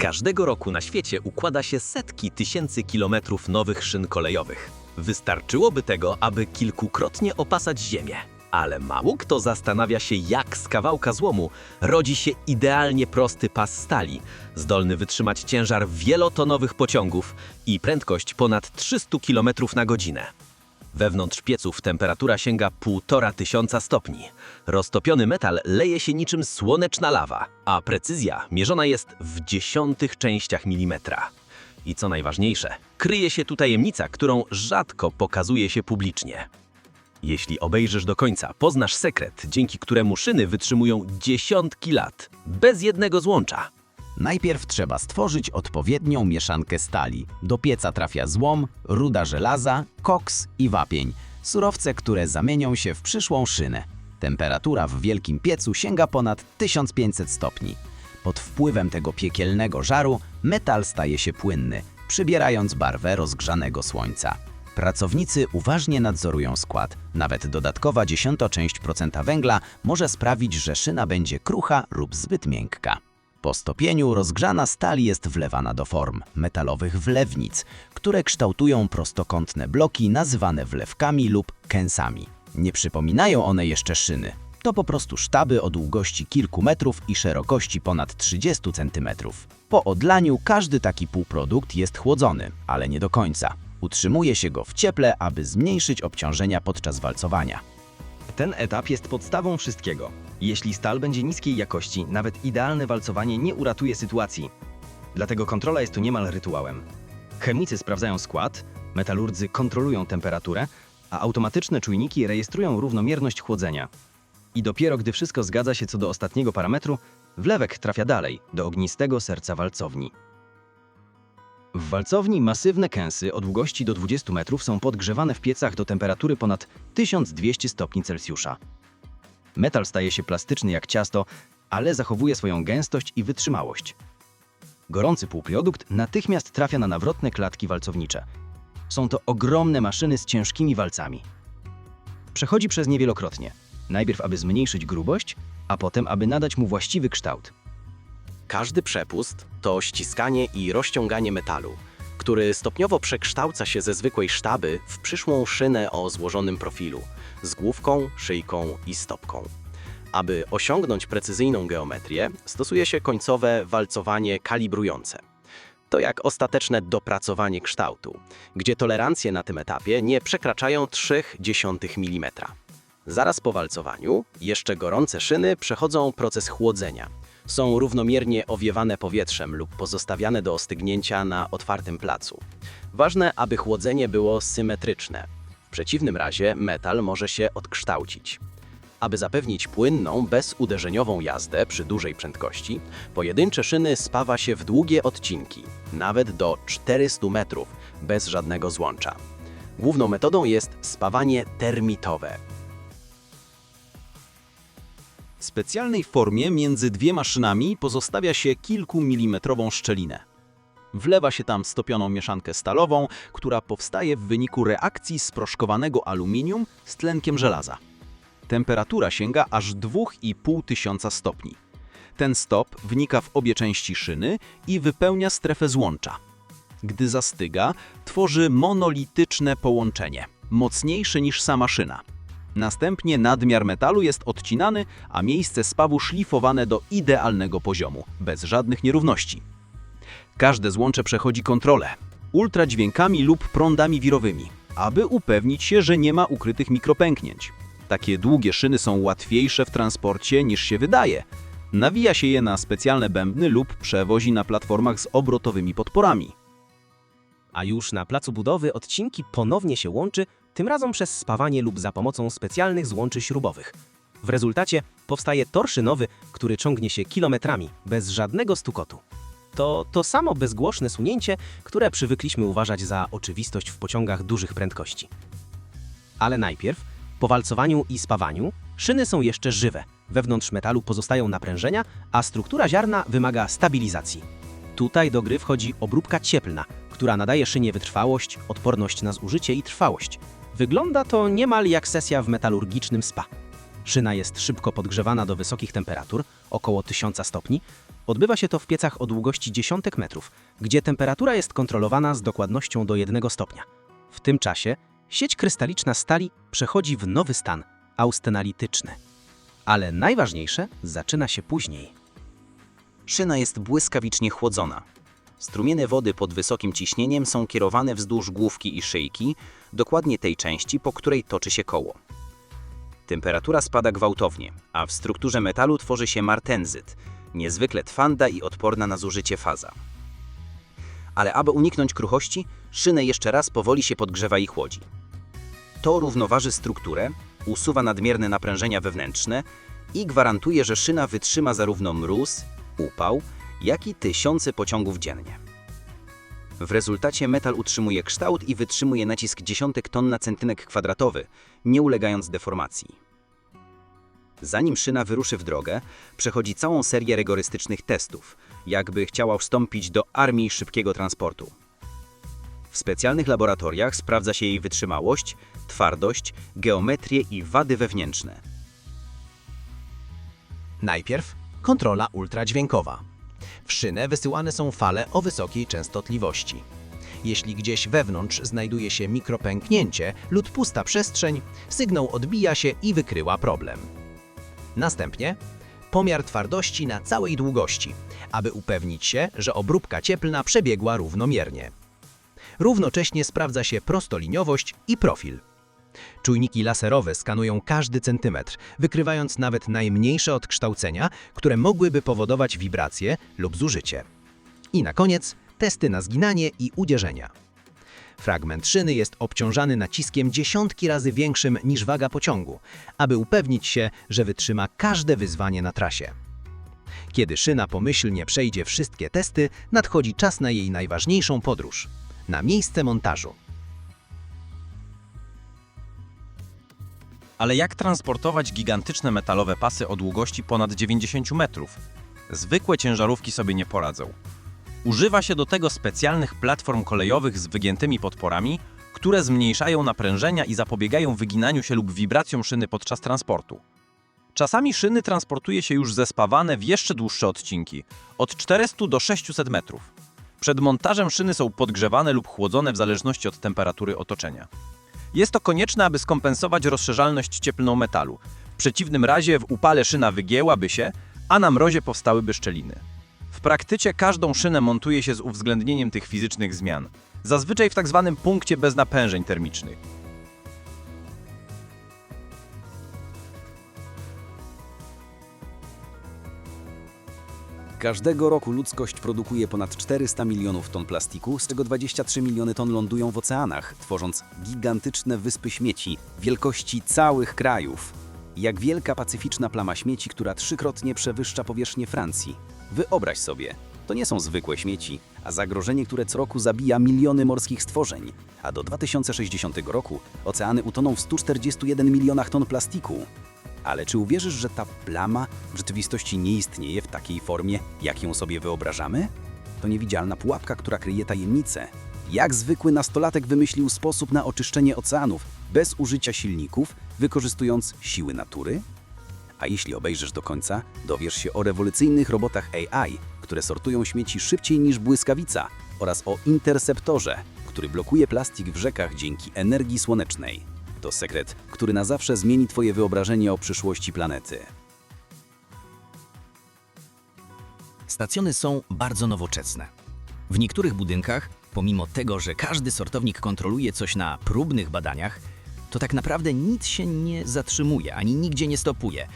Każdego roku na świecie układa się setki tysięcy kilometrów nowych szyn kolejowych. Wystarczyłoby tego, aby kilkukrotnie opasać Ziemię. Ale mało kto zastanawia się, jak z kawałka złomu rodzi się idealnie prosty pas stali, zdolny wytrzymać ciężar wielotonowych pociągów i prędkość ponad 300 km na godzinę. Wewnątrz pieców temperatura sięga 1,5 tysiąca stopni. Roztopiony metal leje się niczym słoneczna lawa, a precyzja mierzona jest w dziesiątych częściach milimetra. I co najważniejsze, kryje się tu tajemnica, którą rzadko pokazuje się publicznie. Jeśli obejrzysz do końca, poznasz sekret, dzięki któremu szyny wytrzymują dziesiątki lat, bez jednego złącza. Najpierw trzeba stworzyć odpowiednią mieszankę stali. Do pieca trafia złom, ruda żelaza, koks i wapień. Surowce, które zamienią się w przyszłą szynę. Temperatura w wielkim piecu sięga ponad 1500 stopni. Pod wpływem tego piekielnego żaru metal staje się płynny, przybierając barwę rozgrzanego słońca. Pracownicy uważnie nadzorują skład. Nawet dodatkowa dziesiąta część procenta węgla może sprawić, że szyna będzie krucha lub zbyt miękka. Po stopieniu rozgrzana stal jest wlewana do form metalowych wlewnic, które kształtują prostokątne bloki nazywane wlewkami lub kęsami. Nie przypominają one jeszcze szyny. To po prostu sztaby o długości kilku metrów i szerokości ponad 30 cm. Po odlaniu każdy taki półprodukt jest chłodzony, ale nie do końca. Utrzymuje się go w cieple, aby zmniejszyć obciążenia podczas walcowania. Ten etap jest podstawą wszystkiego. Jeśli stal będzie niskiej jakości, nawet idealne walcowanie nie uratuje sytuacji. Dlatego kontrola jest tu niemal rytuałem. Chemicy sprawdzają skład, metalurdzy kontrolują temperaturę, a automatyczne czujniki rejestrują równomierność chłodzenia. I dopiero gdy wszystko zgadza się co do ostatniego parametru, wlewek trafia dalej, do ognistego serca walcowni. W walcowni masywne kęsy o długości do 20 metrów są podgrzewane w piecach do temperatury ponad 1200 stopni Celsjusza. Metal staje się plastyczny jak ciasto, ale zachowuje swoją gęstość i wytrzymałość. Gorący półprodukt natychmiast trafia na nawrotne klatki walcownicze. Są to ogromne maszyny z ciężkimi walcami. Przechodzi przez nie wielokrotnie. Najpierw, aby zmniejszyć grubość, a potem, aby nadać mu właściwy kształt. Każdy przepust to ściskanie i rozciąganie metalu, który stopniowo przekształca się ze zwykłej sztaby w przyszłą szynę o złożonym profilu z główką, szyjką i stopką. Aby osiągnąć precyzyjną geometrię, stosuje się końcowe walcowanie kalibrujące. To jak ostateczne dopracowanie kształtu, gdzie tolerancje na tym etapie nie przekraczają 0,3 mm. Zaraz po walcowaniu jeszcze gorące szyny przechodzą proces chłodzenia. Są równomiernie owiewane powietrzem lub pozostawiane do ostygnięcia na otwartym placu. Ważne, aby chłodzenie było symetryczne. W przeciwnym razie metal może się odkształcić. Aby zapewnić płynną, bezuderzeniową jazdę przy dużej prędkości, pojedyncze szyny spawa się w długie odcinki, nawet do 400 metrów, bez żadnego złącza. Główną metodą jest spawanie termitowe. W specjalnej formie między dwiema szynami pozostawia się kilkumilimetrową szczelinę. Wlewa się tam stopioną mieszankę stalową, która powstaje w wyniku reakcji sproszkowanego aluminium z tlenkiem żelaza. Temperatura sięga aż 2,5 tysiąca stopni. Ten stop wnika w obie części szyny i wypełnia strefę złącza. Gdy zastyga, tworzy monolityczne połączenie, mocniejsze niż sama szyna. Następnie nadmiar metalu jest odcinany, a miejsce spawu szlifowane do idealnego poziomu, bez żadnych nierówności. Każde złącze przechodzi kontrolę ultradźwiękami lub prądami wirowymi, aby upewnić się, że nie ma ukrytych mikropęknięć. Takie długie szyny są łatwiejsze w transporcie niż się wydaje. Nawija się je na specjalne bębny lub przewozi na platformach z obrotowymi podporami. a już na placu budowy odcinki ponownie się łączy, tym razem przez spawanie lub za pomocą specjalnych złączy śrubowych. W rezultacie powstaje tor szynowy, który ciągnie się kilometrami, bez żadnego stukotu. To to samo bezgłośne sunięcie, które przywykliśmy uważać za oczywistość w pociągach dużych prędkości. Ale najpierw, po walcowaniu i spawaniu, szyny są jeszcze żywe. Wewnątrz metalu pozostają naprężenia, a struktura ziarna wymaga stabilizacji. Tutaj do gry wchodzi obróbka cieplna, która nadaje szynie wytrwałość, odporność na zużycie i trwałość. Wygląda to niemal jak sesja w metalurgicznym spa. Szyna jest szybko podgrzewana do wysokich temperatur, około 1000 stopni. Odbywa się to w piecach o długości dziesiątek metrów, gdzie temperatura jest kontrolowana z dokładnością do 1 stopnia. W tym czasie sieć krystaliczna stali przechodzi w nowy stan austenalityczny. Ale najważniejsze zaczyna się później. Szyna jest błyskawicznie chłodzona. Strumienie wody pod wysokim ciśnieniem są kierowane wzdłuż główki i szyjki, dokładnie tej części, po której toczy się koło. Temperatura spada gwałtownie, a w strukturze metalu tworzy się martenzyt, niezwykle twanda i odporna na zużycie faza. Ale aby uniknąć kruchości, szynę jeszcze raz powoli się podgrzewa i chłodzi. To równoważy strukturę, usuwa nadmierne naprężenia wewnętrzne i gwarantuje, że szyna wytrzyma zarówno mróz, upał, jak i tysiące pociągów dziennie. W rezultacie metal utrzymuje kształt i wytrzymuje nacisk dziesiątek ton na centymek kwadratowy, nie ulegając deformacji. Zanim szyna wyruszy w drogę, przechodzi całą serię rygorystycznych testów, jakby chciała wstąpić do armii szybkiego transportu. W specjalnych laboratoriach sprawdza się jej wytrzymałość, twardość, geometrię i wady wewnętrzne. Najpierw kontrola ultradźwiękowa. W szynę wysyłane są fale o wysokiej częstotliwości. Jeśli gdzieś wewnątrz znajduje się mikropęknięcie lub pusta przestrzeń, sygnał odbija się i wykryła problem. Następnie pomiar twardości na całej długości, aby upewnić się, że obróbka cieplna przebiegła równomiernie. Równocześnie sprawdza się prostoliniowość i profil. Czujniki laserowe skanują każdy centymetr, wykrywając nawet najmniejsze odkształcenia, które mogłyby powodować wibracje lub zużycie. I na koniec testy na zginanie i uderzenia. Fragment szyny jest obciążany naciskiem dziesiątki razy większym niż waga pociągu, aby upewnić się, że wytrzyma każde wyzwanie na trasie. Kiedy szyna pomyślnie przejdzie wszystkie testy, nadchodzi czas na jej najważniejszą podróż na miejsce montażu. Ale jak transportować gigantyczne metalowe pasy o długości ponad 90 metrów? Zwykłe ciężarówki sobie nie poradzą. Używa się do tego specjalnych platform kolejowych z wygiętymi podporami, które zmniejszają naprężenia i zapobiegają wyginaniu się lub wibracjom szyny podczas transportu. Czasami szyny transportuje się już zespawane w jeszcze dłuższe odcinki, od 400 do 600 metrów. Przed montażem szyny są podgrzewane lub chłodzone w zależności od temperatury otoczenia. Jest to konieczne, aby skompensować rozszerzalność cieplną metalu. W przeciwnym razie w upale szyna wygięłaby się, a na mrozie powstałyby szczeliny. W praktyce każdą szynę montuje się z uwzględnieniem tych fizycznych zmian, zazwyczaj w tzw. punkcie bez napężeń termicznych. Każdego roku ludzkość produkuje ponad 400 milionów ton plastiku, z czego 23 miliony ton lądują w oceanach, tworząc gigantyczne wyspy śmieci wielkości całych krajów. Jak wielka pacyficzna plama śmieci, która trzykrotnie przewyższa powierzchnię Francji. Wyobraź sobie, to nie są zwykłe śmieci, a zagrożenie, które co roku zabija miliony morskich stworzeń. A do 2060 roku oceany utoną w 141 milionach ton plastiku. Ale czy uwierzysz, że ta plama w rzeczywistości nie istnieje w takiej formie, jak ją sobie wyobrażamy? To niewidzialna pułapka, która kryje tajemnicę. Jak zwykły nastolatek wymyślił sposób na oczyszczenie oceanów bez użycia silników, wykorzystując siły natury? A jeśli obejrzysz do końca, dowiesz się o rewolucyjnych robotach AI, które sortują śmieci szybciej niż błyskawica oraz o interceptorze, który blokuje plastik w rzekach dzięki energii słonecznej. To sekret, który na zawsze zmieni Twoje wyobrażenie o przyszłości planety. Stacjony są bardzo nowoczesne. W niektórych budynkach, pomimo tego, że każdy sortownik kontroluje coś na próbnych badaniach, to tak naprawdę nic się nie zatrzymuje ani nigdzie nie stopuje,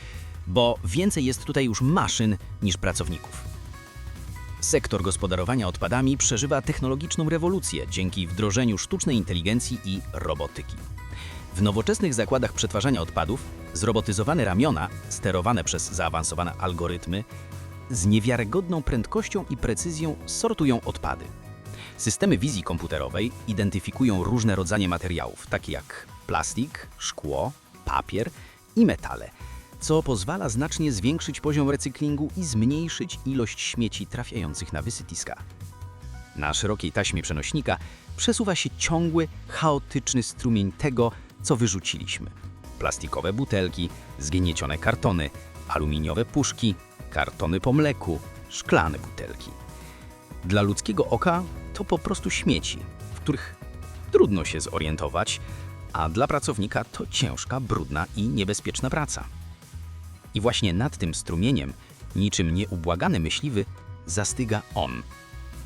bo więcej jest tutaj już maszyn niż pracowników. Sektor gospodarowania odpadami przeżywa technologiczną rewolucję dzięki wdrożeniu sztucznej inteligencji i robotyki. W nowoczesnych zakładach przetwarzania odpadów zrobotyzowane ramiona, sterowane przez zaawansowane algorytmy, z niewiarygodną prędkością i precyzją sortują odpady. Systemy wizji komputerowej identyfikują różne rodzaje materiałów, takie jak plastik, szkło, papier i metale, co pozwala znacznie zwiększyć poziom recyklingu i zmniejszyć ilość śmieci trafiających na wysypiska. Na szerokiej taśmie przenośnika przesuwa się ciągły, chaotyczny strumień tego, co wyrzuciliśmy. Plastikowe butelki, zgniecione kartony, aluminiowe puszki, kartony po mleku, szklane butelki. Dla ludzkiego oka to po prostu śmieci, w których trudno się zorientować, a dla pracownika to ciężka, brudna i niebezpieczna praca. I właśnie nad tym strumieniem, niczym nieubłagany myśliwy, zastyga on,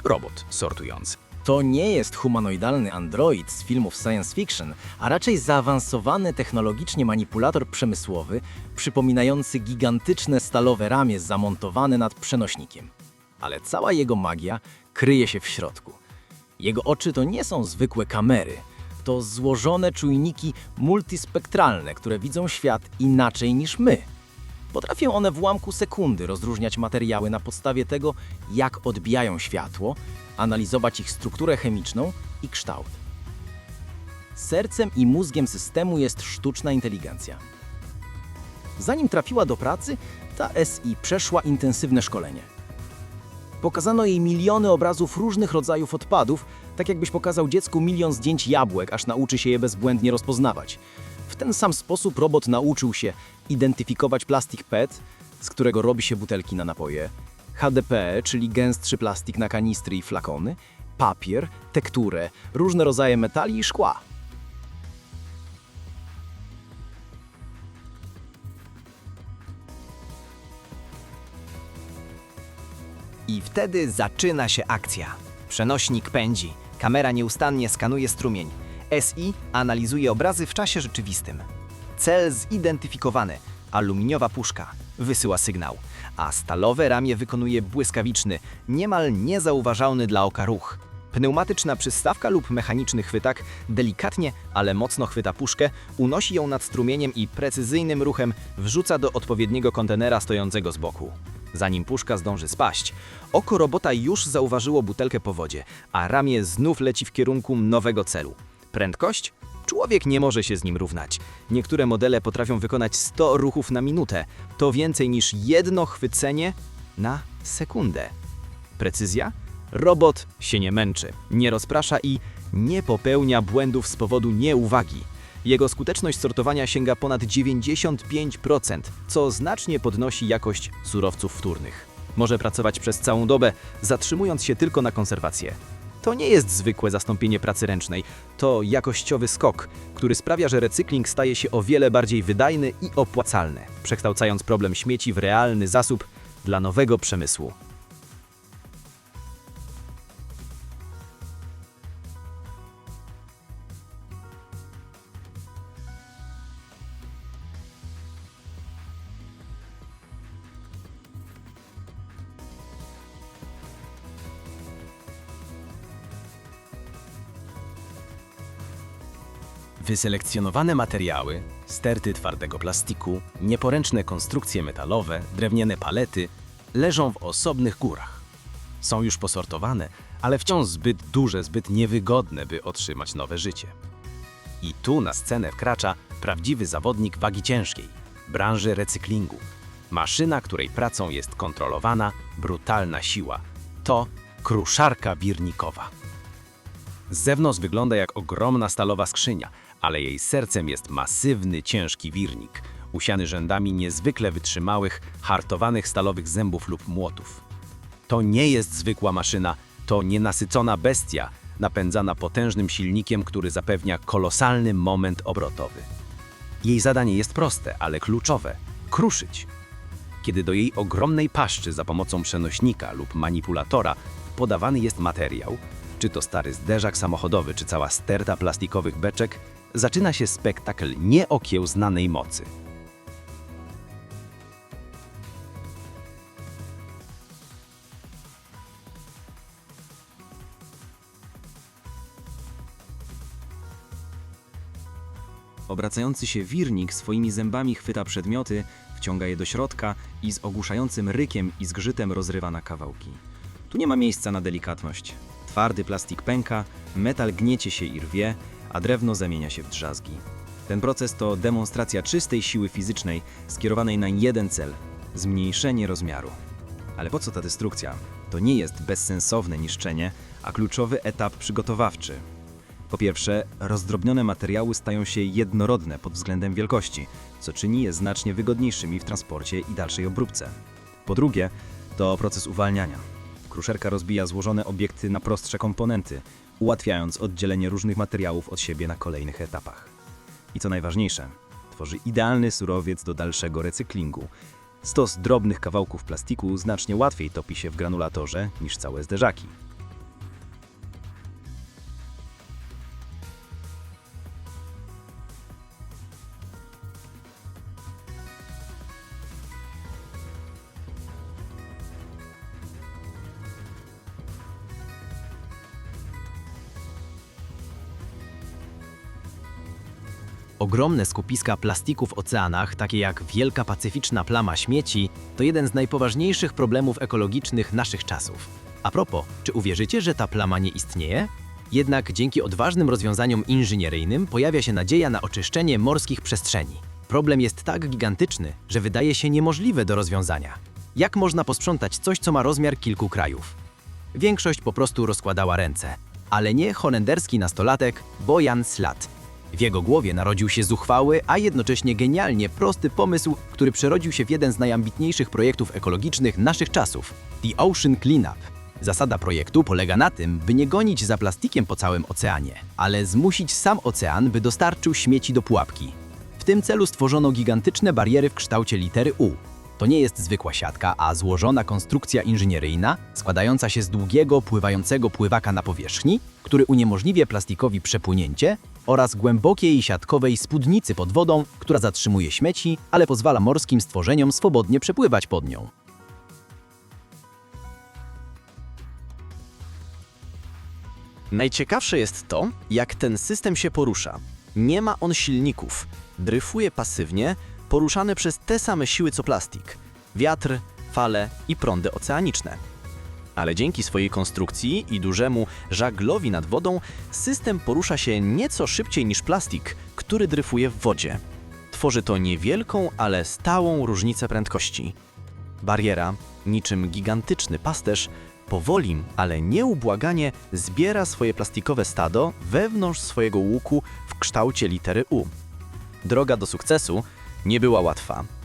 robot sortujący. To nie jest humanoidalny android z filmów science fiction, a raczej zaawansowany technologicznie manipulator przemysłowy, przypominający gigantyczne stalowe ramię zamontowane nad przenośnikiem. Ale cała jego magia kryje się w środku. Jego oczy to nie są zwykłe kamery, to złożone czujniki multispektralne, które widzą świat inaczej niż my. Potrafią one w ułamku sekundy rozróżniać materiały na podstawie tego, jak odbijają światło, analizować ich strukturę chemiczną i kształt. Sercem i mózgiem systemu jest sztuczna inteligencja. Zanim trafiła do pracy, ta SI przeszła intensywne szkolenie. Pokazano jej miliony obrazów różnych rodzajów odpadów, tak jakbyś pokazał dziecku milion zdjęć jabłek, aż nauczy się je bezbłędnie rozpoznawać. W ten sam sposób robot nauczył się identyfikować plastik PET, z którego robi się butelki na napoje, HDPE, czyli gęstszy plastik na kanistry i flakony, papier, tekturę, różne rodzaje metali i szkła. I wtedy zaczyna się akcja. Przenośnik pędzi, kamera nieustannie skanuje strumień. SI analizuje obrazy w czasie rzeczywistym. Cel zidentyfikowany. Aluminiowa puszka wysyła sygnał, a stalowe ramię wykonuje błyskawiczny, niemal niezauważalny dla oka ruch. Pneumatyczna przystawka lub mechaniczny chwytak delikatnie, ale mocno chwyta puszkę, unosi ją nad strumieniem i precyzyjnym ruchem wrzuca do odpowiedniego kontenera stojącego z boku. Zanim puszka zdąży spaść, oko robota już zauważyło butelkę po wodzie, a ramię znów leci w kierunku nowego celu. Prędkość? Człowiek nie może się z nim równać. Niektóre modele potrafią wykonać 100 ruchów na minutę. To więcej niż jedno chwycenie na sekundę. Precyzja? Robot się nie męczy, nie rozprasza i nie popełnia błędów z powodu nieuwagi. Jego skuteczność sortowania sięga ponad 95%, co znacznie podnosi jakość surowców wtórnych. Może pracować przez całą dobę, zatrzymując się tylko na konserwację. To nie jest zwykłe zastąpienie pracy ręcznej, to jakościowy skok, który sprawia, że recykling staje się o wiele bardziej wydajny i opłacalny, przekształcając problem śmieci w realny zasób dla nowego przemysłu. Wyselekcjonowane materiały, sterty twardego plastiku, nieporęczne konstrukcje metalowe, drewniane palety leżą w osobnych górach. Są już posortowane, ale wciąż zbyt duże, zbyt niewygodne, by otrzymać nowe życie. I tu na scenę wkracza prawdziwy zawodnik wagi ciężkiej, branży recyklingu. Maszyna, której pracą jest kontrolowana, brutalna siła. To kruszarka wirnikowa. Z zewnątrz wygląda jak ogromna stalowa skrzynia, ale jej sercem jest masywny, ciężki wirnik, usiany rzędami niezwykle wytrzymałych, hartowanych stalowych zębów lub młotów. To nie jest zwykła maszyna, to nienasycona bestia, napędzana potężnym silnikiem, który zapewnia kolosalny moment obrotowy. Jej zadanie jest proste, ale kluczowe kruszyć. Kiedy do jej ogromnej paszczy za pomocą przenośnika lub manipulatora podawany jest materiał, czy to stary zderzak samochodowy, czy cała sterta plastikowych beczek, zaczyna się spektakl nieokiełznanej mocy. Obracający się wirnik swoimi zębami chwyta przedmioty, wciąga je do środka i z ogłuszającym rykiem i zgrzytem rozrywa na kawałki. Tu nie ma miejsca na delikatność. Twardy plastik pęka, metal gniecie się i rwie, a drewno zamienia się w drzazgi. Ten proces to demonstracja czystej siły fizycznej skierowanej na jeden cel zmniejszenie rozmiaru. Ale po co ta destrukcja? To nie jest bezsensowne niszczenie, a kluczowy etap przygotowawczy. Po pierwsze, rozdrobnione materiały stają się jednorodne pod względem wielkości, co czyni je znacznie wygodniejszymi w transporcie i dalszej obróbce. Po drugie, To proces uwalniania. Kruszerka rozbija złożone obiekty na prostsze komponenty, ułatwiając oddzielenie różnych materiałów od siebie na kolejnych etapach. I co najważniejsze, tworzy idealny surowiec do dalszego recyklingu. Stos drobnych kawałków plastiku znacznie łatwiej topi się w granulatorze niż całe zderzaki. Ogromne skupiska plastiku w oceanach, takie jak Wielka Pacyficzna Plama Śmieci, to jeden z najpoważniejszych problemów ekologicznych naszych czasów. A propos, czy uwierzycie, że ta plama nie istnieje? Jednak dzięki odważnym rozwiązaniom inżynieryjnym pojawia się nadzieja na oczyszczenie morskich przestrzeni. Problem jest tak gigantyczny, że wydaje się niemożliwe do rozwiązania. Jak można posprzątać coś, co ma rozmiar kilku krajów? Większość po prostu rozkładała ręce, ale nie holenderski nastolatek Bojan Slat. W jego głowie narodził się zuchwały, a jednocześnie genialnie prosty pomysł, który przerodził się w jeden z najambitniejszych projektów ekologicznych naszych czasów The Ocean Cleanup. Zasada projektu polega na tym, by nie gonić za plastikiem po całym oceanie, ale zmusić sam ocean, by dostarczył śmieci do pułapki. W tym celu stworzono gigantyczne bariery w kształcie litery U. To nie jest zwykła siatka, a złożona konstrukcja inżynieryjna składająca się z długiego, pływającego pływaka na powierzchni, który uniemożliwia plastikowi przepłynięcie oraz głębokiej siatkowej spódnicy pod wodą, która zatrzymuje śmieci, ale pozwala morskim stworzeniom swobodnie przepływać pod nią. Najciekawsze jest to, jak ten system się porusza. Nie ma on silników. Dryfuje pasywnie, poruszany przez te same siły co plastik. Wiatr, fale i prądy oceaniczne. Ale dzięki swojej konstrukcji i dużemu żaglowi nad wodą, system porusza się nieco szybciej niż plastik, który dryfuje w wodzie. Tworzy to niewielką, ale stałą różnicę prędkości. Bariera, niczym gigantyczny pasterz, powoli, ale nieubłaganie zbiera swoje plastikowe stado wewnątrz swojego łuku w kształcie litery U. Droga do sukcesu nie była łatwa.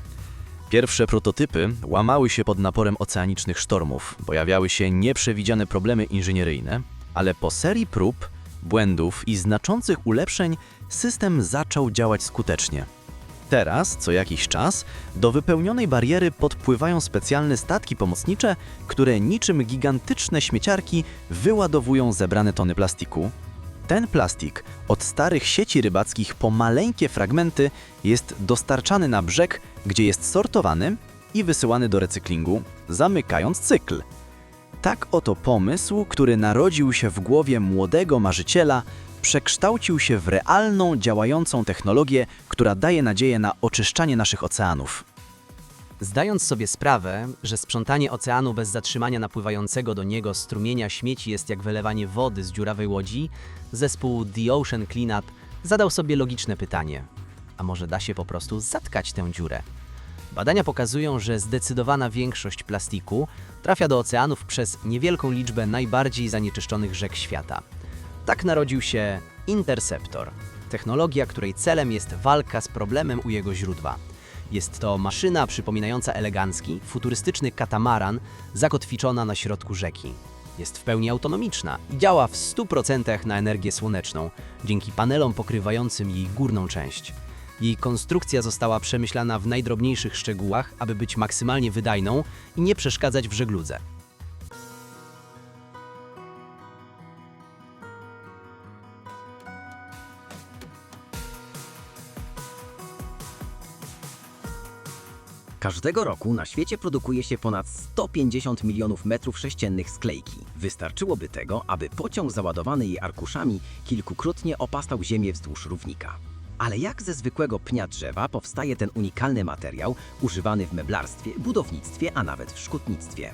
Pierwsze prototypy łamały się pod naporem oceanicznych sztormów, pojawiały się nieprzewidziane problemy inżynieryjne, ale po serii prób, błędów i znaczących ulepszeń system zaczął działać skutecznie. Teraz, co jakiś czas, do wypełnionej bariery podpływają specjalne statki pomocnicze, które niczym gigantyczne śmieciarki wyładowują zebrane tony plastiku. Ten plastik, od starych sieci rybackich po maleńkie fragmenty, jest dostarczany na brzeg, gdzie jest sortowany i wysyłany do recyklingu, zamykając cykl. Tak oto pomysł, który narodził się w głowie młodego marzyciela, przekształcił się w realną, działającą technologię, która daje nadzieję na oczyszczanie naszych oceanów. Zdając sobie sprawę, że sprzątanie oceanu bez zatrzymania napływającego do niego strumienia śmieci jest jak wylewanie wody z dziurawej łodzi, zespół The Ocean Cleanup zadał sobie logiczne pytanie: a może da się po prostu zatkać tę dziurę? Badania pokazują, że zdecydowana większość plastiku trafia do oceanów przez niewielką liczbę najbardziej zanieczyszczonych rzek świata. Tak narodził się Interceptor, technologia, której celem jest walka z problemem u jego źródła. Jest to maszyna przypominająca elegancki, futurystyczny katamaran zakotwiczona na środku rzeki. Jest w pełni autonomiczna i działa w 100% na energię słoneczną, dzięki panelom pokrywającym jej górną część. Jej konstrukcja została przemyślana w najdrobniejszych szczegółach, aby być maksymalnie wydajną i nie przeszkadzać w żegludze. Każdego roku na świecie produkuje się ponad 150 milionów metrów sześciennych sklejki. Wystarczyłoby tego, aby pociąg załadowany jej arkuszami kilkukrotnie opastał ziemię wzdłuż równika. Ale jak ze zwykłego pnia drzewa powstaje ten unikalny materiał używany w meblarstwie, budownictwie, a nawet w szkutnictwie?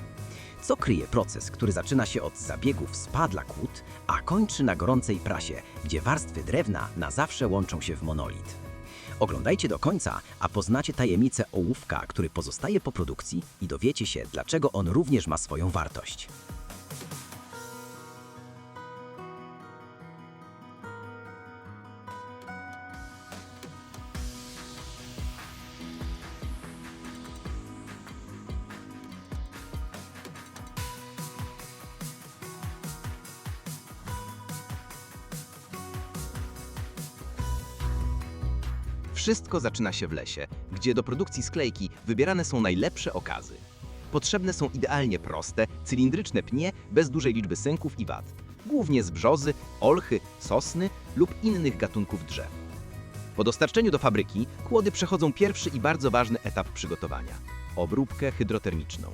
Co kryje proces, który zaczyna się od zabiegów spadla kłód, a kończy na gorącej prasie, gdzie warstwy drewna na zawsze łączą się w monolit? Oglądajcie do końca, a poznacie tajemnicę ołówka, który pozostaje po produkcji i dowiecie się, dlaczego on również ma swoją wartość. Wszystko zaczyna się w lesie, gdzie do produkcji sklejki wybierane są najlepsze okazy. Potrzebne są idealnie proste, cylindryczne pnie bez dużej liczby sęków i wad, głównie z brzozy, olchy, sosny lub innych gatunków drzew. Po dostarczeniu do fabryki kłody przechodzą pierwszy i bardzo ważny etap przygotowania obróbkę hydrotermiczną.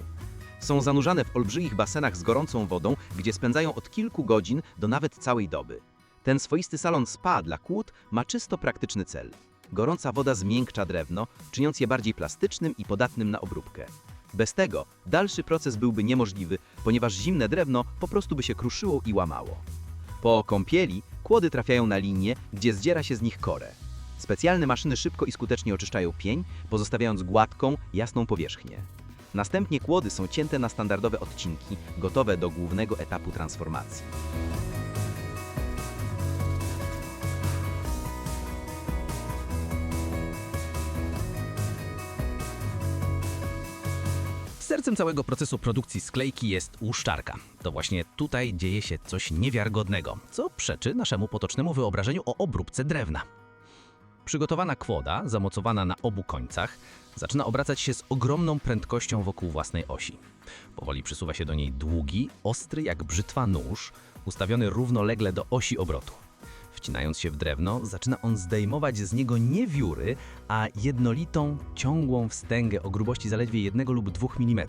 Są zanurzane w olbrzymich basenach z gorącą wodą, gdzie spędzają od kilku godzin do nawet całej doby. Ten swoisty salon spa dla kłód ma czysto praktyczny cel. Gorąca woda zmiękcza drewno, czyniąc je bardziej plastycznym i podatnym na obróbkę. Bez tego dalszy proces byłby niemożliwy, ponieważ zimne drewno po prostu by się kruszyło i łamało. Po kąpieli kłody trafiają na linię, gdzie zdziera się z nich korę. Specjalne maszyny szybko i skutecznie oczyszczają pień, pozostawiając gładką, jasną powierzchnię. Następnie kłody są cięte na standardowe odcinki, gotowe do głównego etapu transformacji. Sercem całego procesu produkcji sklejki jest łuszczarka. To właśnie tutaj dzieje się coś niewiarygodnego, co przeczy naszemu potocznemu wyobrażeniu o obróbce drewna. Przygotowana kłoda, zamocowana na obu końcach, zaczyna obracać się z ogromną prędkością wokół własnej osi. Powoli przysuwa się do niej długi, ostry jak brzytwa nóż, ustawiony równolegle do osi obrotu. Wcinając się w drewno, zaczyna on zdejmować z niego nie wióry, a jednolitą, ciągłą wstęgę o grubości zaledwie 1 lub 2 mm.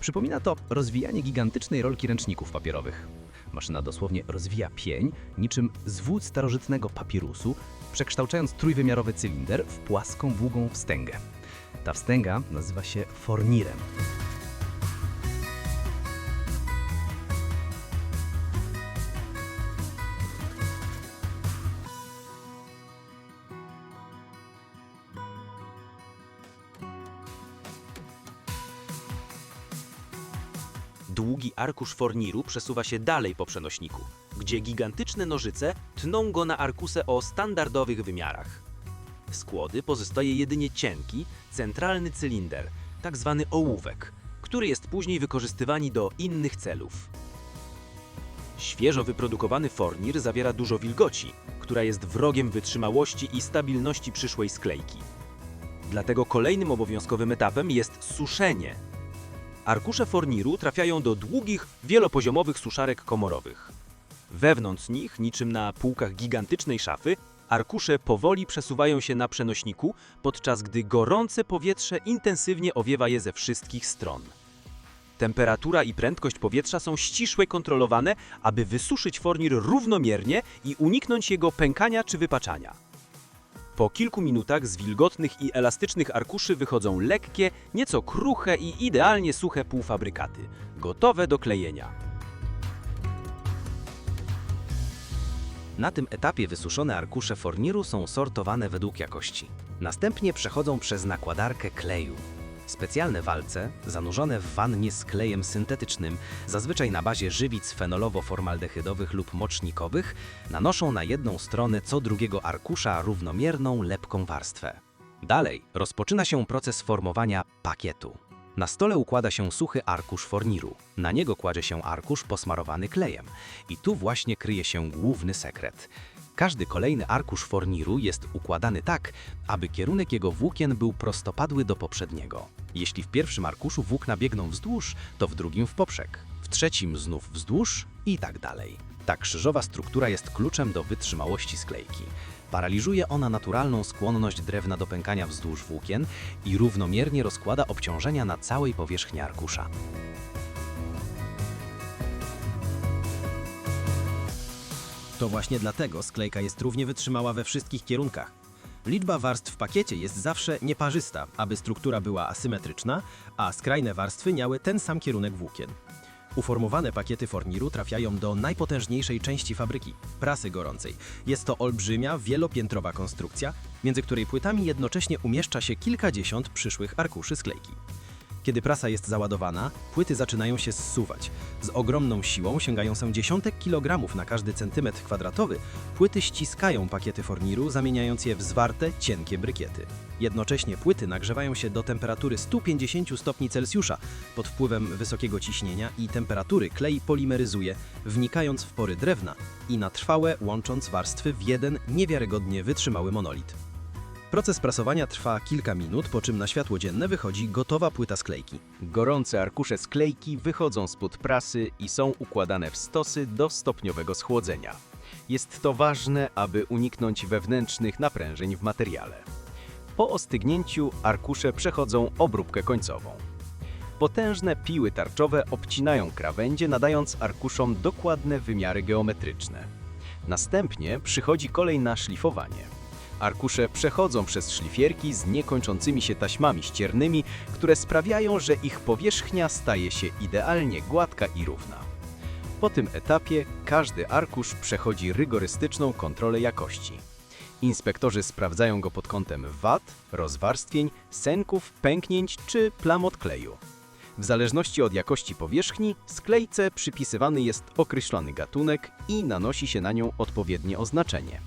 Przypomina to rozwijanie gigantycznej rolki ręczników papierowych. Maszyna dosłownie rozwija pień, niczym zwód starożytnego papirusu, przekształcając trójwymiarowy cylinder w płaską, długą wstęgę. Ta wstęga nazywa się fornirem. Długi arkusz forniru przesuwa się dalej po przenośniku, gdzie gigantyczne nożyce tną go na arkusę o standardowych wymiarach. Z kłody pozostaje jedynie cienki, centralny cylinder, tak zwany ołówek, który jest później wykorzystywany do innych celów. Świeżo wyprodukowany fornir zawiera dużo wilgoci, która jest wrogiem wytrzymałości i stabilności przyszłej sklejki. Dlatego kolejnym obowiązkowym etapem jest suszenie. Arkusze forniru trafiają do długich, wielopoziomowych suszarek komorowych. Wewnątrz nich, niczym na półkach gigantycznej szafy, arkusze powoli przesuwają się na przenośniku, podczas gdy gorące powietrze intensywnie owiewa je ze wszystkich stron. Temperatura i prędkość powietrza są ściśle kontrolowane, aby wysuszyć fornir równomiernie i uniknąć jego pękania czy wypaczania. Po kilku minutach z wilgotnych i elastycznych arkuszy wychodzą lekkie, nieco kruche i idealnie suche półfabrykaty, gotowe do klejenia. Na tym etapie wysuszone arkusze forniru są sortowane według jakości. Następnie przechodzą przez nakładarkę kleju. Specjalne walce, zanurzone w wannie z klejem syntetycznym, zazwyczaj na bazie żywic fenolowo-formaldehydowych lub mocznikowych, nanoszą na jedną stronę co drugiego arkusza równomierną, lepką warstwę. Dalej rozpoczyna się proces formowania pakietu. Na stole układa się suchy arkusz forniru. Na niego kładzie się arkusz posmarowany klejem. I tu właśnie kryje się główny sekret. Każdy kolejny arkusz forniru jest układany tak, aby kierunek jego włókien był prostopadły do poprzedniego. Jeśli w pierwszym arkuszu włókna biegną wzdłuż, to w drugim w poprzek, w trzecim znów wzdłuż i tak dalej. Ta krzyżowa struktura jest kluczem do wytrzymałości sklejki. Paraliżuje ona naturalną skłonność drewna do pękania wzdłuż włókien i równomiernie rozkłada obciążenia na całej powierzchni arkusza. To właśnie dlatego sklejka jest równie wytrzymała we wszystkich kierunkach. Liczba warstw w pakiecie jest zawsze nieparzysta, aby struktura była asymetryczna, a skrajne warstwy miały ten sam kierunek włókien. Uformowane pakiety forniru trafiają do najpotężniejszej części fabryki prasy gorącej. Jest to olbrzymia, wielopiętrowa konstrukcja, między której płytami jednocześnie umieszcza się kilkadziesiąt przyszłych arkuszy sklejki. Kiedy prasa jest załadowana, płyty zaczynają się zsuwać. Z ogromną siłą, sięgającą dziesiątek kilogramów na każdy centymetr kwadratowy, płyty ściskają pakiety forniru, zamieniając je w zwarte, cienkie brykiety. Jednocześnie płyty nagrzewają się do temperatury 150 stopni Celsjusza. Pod wpływem wysokiego ciśnienia i temperatury klej polimeryzuje, wnikając w pory drewna i na trwałe łącząc warstwy w jeden niewiarygodnie wytrzymały monolit. Proces prasowania trwa kilka minut, po czym na światło dzienne wychodzi gotowa płyta sklejki. Gorące arkusze sklejki wychodzą spod prasy i są układane w stosy do stopniowego schłodzenia. Jest to ważne, aby uniknąć wewnętrznych naprężeń w materiale. Po ostygnięciu arkusze przechodzą obróbkę końcową. Potężne piły tarczowe obcinają krawędzie, nadając arkuszom dokładne wymiary geometryczne. Następnie przychodzi kolej na szlifowanie. Arkusze przechodzą przez szlifierki z niekończącymi się taśmami ściernymi, które sprawiają, że ich powierzchnia staje się idealnie gładka i równa. Po tym etapie każdy arkusz przechodzi rygorystyczną kontrolę jakości. Inspektorzy sprawdzają go pod kątem wad, rozwarstwień, sęków, pęknięć czy plam od kleju. W zależności od jakości powierzchni, sklejce przypisywany jest określony gatunek i nanosi się na nią odpowiednie oznaczenie.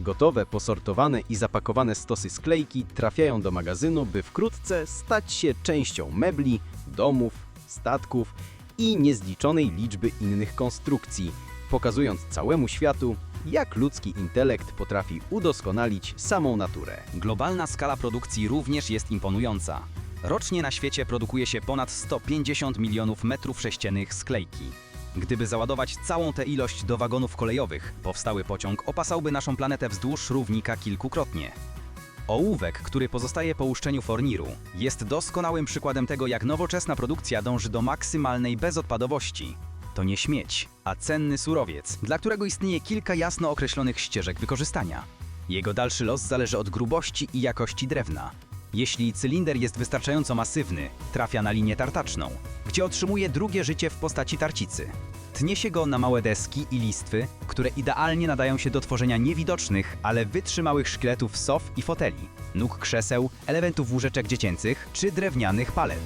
Gotowe, posortowane i zapakowane stosy sklejki trafiają do magazynu, by wkrótce stać się częścią mebli, domów, statków i niezliczonej liczby innych konstrukcji, pokazując całemu światu, jak ludzki intelekt potrafi udoskonalić samą naturę. Globalna skala produkcji również jest imponująca. Rocznie na świecie produkuje się ponad 150 milionów metrów sześciennych sklejki. Gdyby załadować całą tę ilość do wagonów kolejowych, powstały pociąg opasałby naszą planetę wzdłuż równika kilkukrotnie. Ołówek, który pozostaje po uszczeniu forniru, jest doskonałym przykładem tego, jak nowoczesna produkcja dąży do maksymalnej bezodpadowości. To nie śmieć, a cenny surowiec, dla którego istnieje kilka jasno określonych ścieżek wykorzystania. Jego dalszy los zależy od grubości i jakości drewna. Jeśli cylinder jest wystarczająco masywny, trafia na linię tartaczną, gdzie otrzymuje drugie życie w postaci tarcicy. Tnie się go na małe deski i listwy, które idealnie nadają się do tworzenia niewidocznych, ale wytrzymałych szkieletów sof i foteli, nóg krzeseł, elementów łóżeczek dziecięcych czy drewnianych palet.